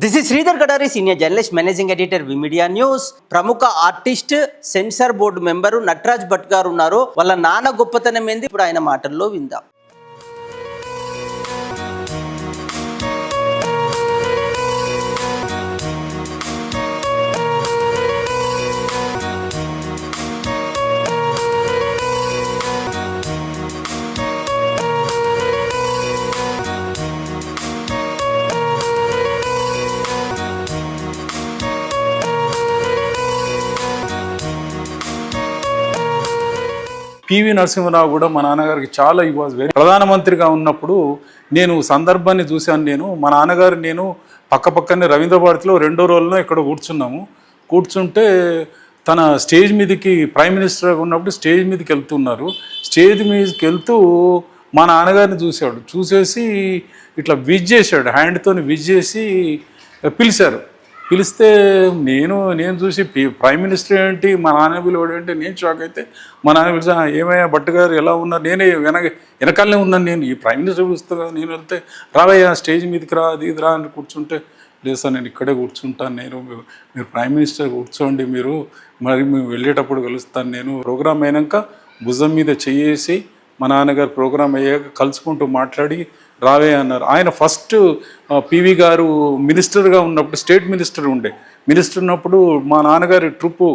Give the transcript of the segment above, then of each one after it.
This is Sridhar Katari senior journalist managing editor media news ప్రముఖ artist censor board member Nataraj Bhat గారు ఉన్నారు. వాళ్ళ నాన్న గొప్పతనం ఏంది? ఇప్పుడు ఆయన మాటల్లో విందాం. పివి నరసింహరావు కూడా మా నాన్నగారికి చాలా ఈ వాజ్ వెరీ ప్రధానమంత్రిగా ఉన్నప్పుడు నేను సందర్భాన్ని చూశాను. నేను మా నాన్నగారు నేను పక్క పక్కనే రవీంద్ర భారతిలో రెండో రోజులో ఇక్కడ కూర్చున్నాము. కూర్చుంటే తన స్టేజ్ మీదకి ప్రైమ్ మినిస్టర్గా ఉన్నప్పుడు స్టేజ్ మీదకి వెళ్తున్నారు. స్టేజ్ మీదకి వెళ్తూ మా నాన్నగారిని చూశాడు. చూసేసి ఇట్లా విజ్ చేశాడు. హ్యాండ్తో విజ్ చేసి పిలిచారు. పిలిస్తే నేను నేను చూసి ప్రైమ్ మినిస్టర్ ఏంటి మా నాన్న పిలువడు ఏంటి నేను షాక్ అయితే మా నాన్న పిలిచా ఏమయ్యా భట్ గారు ఎలా ఉన్నారు? నేనే వెనక వెనకాలనే ఉన్నాను నేను. ఈ ప్రైమ్ మినిస్టర్ పిలుస్తా కదా నేను వెళ్తే రావయ్యా స్టేజ్ మీదకి రా అది రా అని కూర్చుంటే లేదు సార్ నేను ఇక్కడే కూర్చుంటాను నేను మీరు ప్రైమ్ మినిస్టర్ కూర్చోండి మీరు. మరి మేము వెళ్ళేటప్పుడు కలుస్తాను నేను. ప్రోగ్రామ్ అయినాక భుజం మీద చేసి మా నాన్నగారు ప్రోగ్రామ్ అయ్యాక కలుసుకుంటూ మాట్లాడి రావే అన్నారు. ఆయన ఫస్ట్ పివి గారు మినిస్టర్గా ఉన్నప్పుడు స్టేట్ మినిస్టర్ ఉండే. మినిస్టర్ ఉన్నప్పుడు మా నాన్నగారి ట్రూపు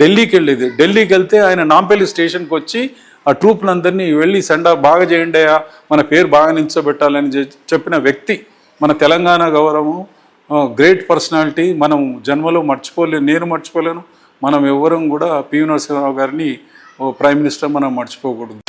ఢిల్లీకి వెళ్ళేది. ఢిల్లీకి వెళ్తే ఆయన నాంపల్లి స్టేషన్కి వచ్చి ఆ ట్రూప్లందరినీ వెళ్ళి సెండా బాగా చేయండి మన పేరు బాగా నిల్చోబెట్టాలని చెప్పిన వ్యక్తి మన తెలంగాణ గౌరవం గ్రేట్ పర్సనాలిటీ. మనం జన్మలో మర్చిపోలేను నేను మర్చిపోలేను. మనం ఎవ్వరం కూడా పివి నరసింహరావు గారిని ప్రైమ్ మినిస్టర్ మనం మర్చిపోకూడదు.